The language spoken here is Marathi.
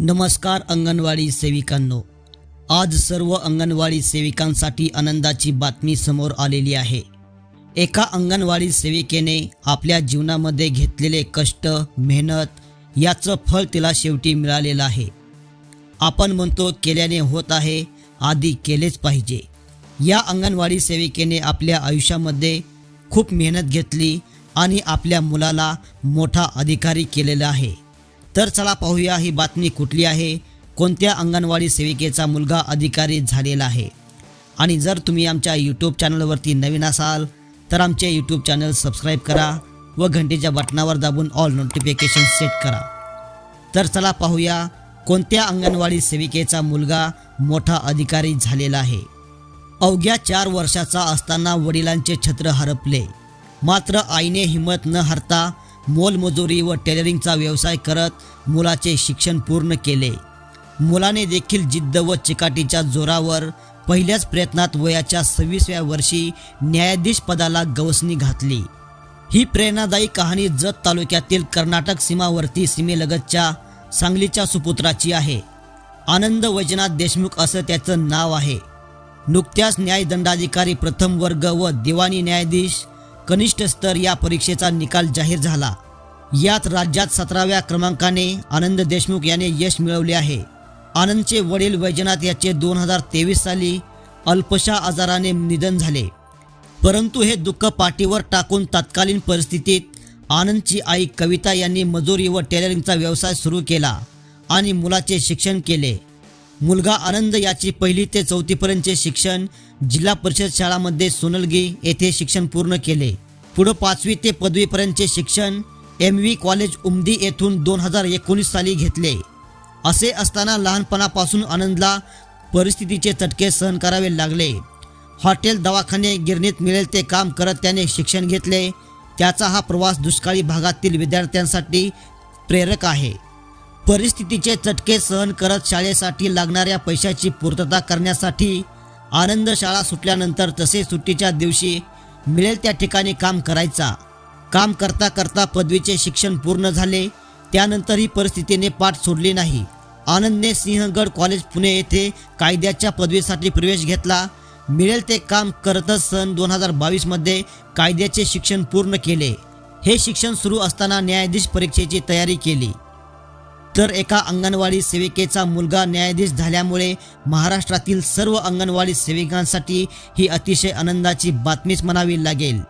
नमस्कार अंगणवाडी सेविकांनो. आज सर्व अंगणवाडी सेविकांसाठी आनंदाची बातमी समोर आलेली आहे. एका अंगणवाडी सेविकेने आपल्या जीवनामध्ये घेतलेले कष्ट मेहनत याचं फळ तिला शेवटी मिळालेलं आहे. आपण म्हणतो केल्याने होत आहे आधी केलेच पाहिजे. या अंगणवाडी सेविकेने आपल्या आयुष्यामध्ये खूप मेहनत घेतली आणि आपल्या मुलाला मोठा अधिकारी केलेला आहे. तर चला पाहूया ही बातमी कुठली आहे. कोणत्या अंगणवाडी सेविकेचा मुलगा अधिकारी झालेला आहे. आणि जर तुम्ही आमच्या यूट्यूब चॅनलवरती नवीन असाल तर आमचे यूट्यूब चॅनल सबस्क्राईब करा व घंटेच्या बटनावर दाबून ऑल नोटिफिकेशन सेट करा. तर चला पाहूया कोणत्या अंगणवाडी सेविकेचा मुलगा मोठा अधिकारी झालेला आहे. अवघ्या चार वर्षाचा असताना वडिलांचे छत्र हरपले. मात्र आईने हिंमत न हरता मोलमजुरी व टेलरिंगचा व्यवसाय करत मुलाचे शिक्षण पूर्ण केले. मुलाने देखील जिद्द व चिकाटीच्या जोरावर पहिल्याच प्रयत्नात वयाच्या सव्वीसव्या वर्षी न्यायाधीश पदाला गवसणी घातली. ही प्रेरणादायी कहाणी जत तालुक्यातील कर्नाटक सीमावर्ती सीमेलगतच्या सांगलीच्या सुपुत्राची आहे. आनंद वैजनाथ देशमुख असं त्याचं नाव आहे. नुकत्याच न्यायदंडाधिकारी प्रथम वर्ग व दिवाणी न्यायाधीश कनिष्ठ स्तर या परीक्षेचा निकाल जाहीर झाला. यात राज्यात सतराव्या क्रमांकाने आनंद देशमुख याने यश मिळवले आहे. आनंदचे वडील वैजनाथ याचे दोन हजार तेवीस साली अल्पशा आजाराने निधन झाले. परंतु हे दुःख पाठीवर टाकून तत्कालीन परिस्थितीत आनंदची आई कविता यांनी मजुरी व टेलरिंगचा व्यवसाय सुरू केला आणि मुलाचे शिक्षण केले. मुलगा आनंद याची पहिली ते चौथीपर्यंतचे शिक्षण जिल्हा परिषद शाळामध्ये सोनलगी येथे शिक्षण पूर्ण केले. पुढं पाचवी ते पदवीपर्यंतचे शिक्षण एम व्ही कॉलेज उमदी येथून दोन हजार एकोणीस साली घेतले. असे असताना लहानपणापासून आनंदला परिस्थितीचे चटके सहन करावे लागले. हॉटेल दवाखाने गिरणीत मिळेल ते काम करत त्याने शिक्षण घेतले. त्याचा हा प्रवास दुष्काळी भागातील विद्यार्थ्यांसाठी प्रेरक आहे. परिस्थितीचे चटके सहन करत शाळेसाठी लागणाऱ्या पैशाची पूर्तता करण्यासाठी आनंद शाळा सुटल्यानंतर तसे सुट्टीच्या दिवशी मिळेल त्या ठिकाणी काम करायचा. काम करता करता पदवीचे शिक्षण पूर्ण झाले त्यानंतरही परिस्थितीने पाठ सोडली नाही. आनंदने सिंहगड कॉलेज पुणे येथे कायद्याच्या पदवीसाठी प्रवेश घेतला. मिळेल ते काम करतच सन दोन हजार बावीसमध्ये कायद्याचे शिक्षण पूर्ण केले. हे शिक्षण सुरू असताना न्यायाधीश परीक्षेची तयारी केली. तर एका अंगणवाडी सेविकेचा मुलगा न्यायाधीश झाल्यामुळे महाराष्ट्रातील सर्व अंगणवाडी सेविकांसाठी ही अतिशय आनंदाची बातमीच म्हणावी लागेल.